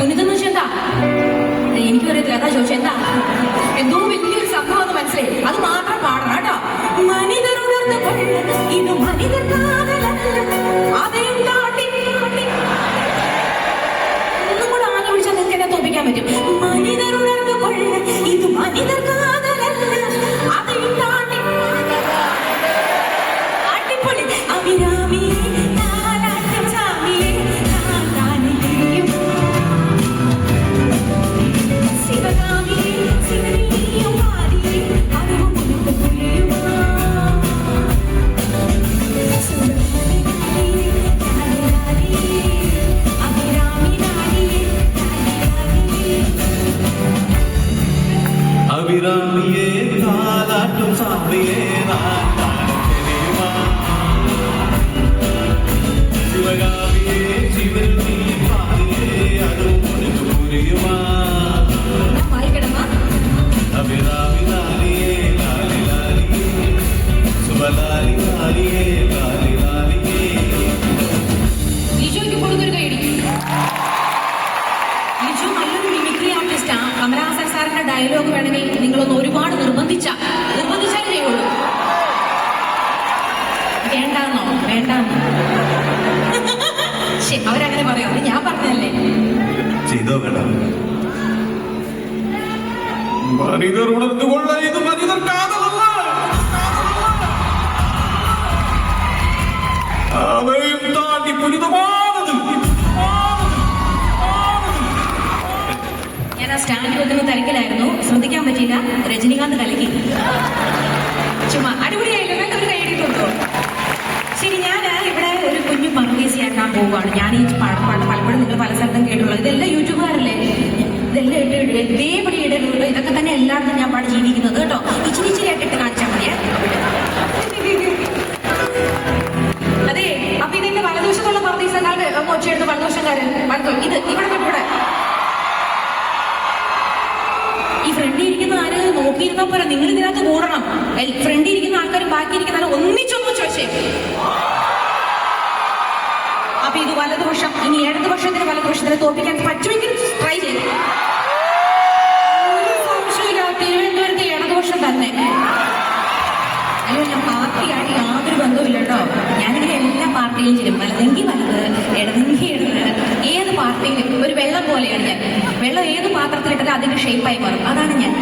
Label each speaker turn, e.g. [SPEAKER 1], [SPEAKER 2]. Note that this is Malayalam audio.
[SPEAKER 1] പുനിതെന്ന് വെച്ചാൽ എന്താ? എനിക്ക് അതാ ചോദിച്ചാൽ എന്താ? എന്തോ വലിയൊരു സംഭവം എന്ന് മനസ്സിലായി. അത് മാത്രം പാടണം കേട്ടോ. മനിതർ ഇത് മനിതർ ഒന്നും കൂടെ ആഞ്ഞു പിടിച്ചാൽ നിങ്ങൾക്ക് എന്നെ തോപ്പിക്കാൻ പറ്റും. മനിതർ ഇത് മനിതർ
[SPEAKER 2] அபிராமியே காலாட்டும் சாமியே நான் தெரியுமா சிவகாமியே சிவில் நீ பாதியே அதுவும் உனக்கு புரியுமா? அபிராமி லாலியே லாலி லாலியே சுபலாலி லாலியே லாலி
[SPEAKER 1] ഡയലോഗ് വേണമെങ്കിൽ നിങ്ങളൊന്ന് ഒരുപാട് നിർബന്ധിച്ച നിർബന്ധിച്ചാലേ ചെയ്യുള്ളൂ വേണ്ടാന്നോ വേണ്ടാന്നോ. അവരങ്ങനെ പറയോ. ഞാൻ പറഞ്ഞല്ലേ
[SPEAKER 2] ചെയ്തോ മനിതർ ഉണർന്നുകൊള്ള ഇത് മനിതർ കാതലല്ല. അവയും താണ്ടി പുനിതമാനത്
[SPEAKER 1] സ്റ്റാൻഡ് വെക്കുന്ന തിരക്കിലായിരുന്നു. ശ്രദ്ധിക്കാൻ പറ്റിയില്ല. രജനീകാന്ത് കലക്കി ചുമ്മാ അടിപൊളിയായില്ലോ? വേണ്ട ഒരു കൈയടി കൊടുത്തോ ശരി ഞാൻ ഇവിടെ ഒരു കുഞ്ഞു പർവേസിയാക്കാൻ പോവുകയാണ് ഞാൻ ഈ പാട്ട് പലപ്പോഴും നിങ്ങൾ പല സ്ഥലത്തും കേട്ടുള്ളത് ഇതെല്ലാം യൂട്യൂബുകാരല്ലേ? ഇതെല്ലാം ഇട്ട് ഇടേ ഇതേപടി ഇടരുത്. ഇതൊക്കെ തന്നെ എല്ലായിടത്തും ഞാൻ പാട് ജീവിക്കുന്നത് കേട്ടോ. ഇച്ചിരി ഇച്ചിരി ആയിട്ടിട്ട് ഇരിക്കുന്ന ആൾക്കാരും ബാക്കി ഇരിക്കുന്ന ആരും ഒന്നിച്ചൊന്ന് ചോദിച്ചേ. അപ്പൊ ഇത് വലതുപക്ഷം ഇനി ഇടതുപക്ഷത്തിന് വലതുപക്ഷത്തിന് തോപ്പിക്കാൻ പറ്റുമെങ്കിൽ ട്രൈ ചെയ്യും. തിരുവനന്തപുരത്തെ ഇടതുപക്ഷം തന്നെ. അയ്യോ ഞാൻ പാർട്ടിയായിട്ട് യാതൊരു ബന്ധവുമില്ല കേട്ടോ ഞാനിങ്ങനെ എല്ലാ പാർട്ടിയിലും ചെയ്യും വലതെങ്കിൽ വലത് ഇടതെങ്കിൽ ഇടത്. ഏത് പാർട്ടിയിലും. ഒരു വെള്ളം പോലെയാണ് ഞാൻ. വെള്ളം ഏത് പാത്രത്തിലിട്ടത് അതിന്റെ ഷേപ്പായി മാറും. അതാണ് ഞാൻ.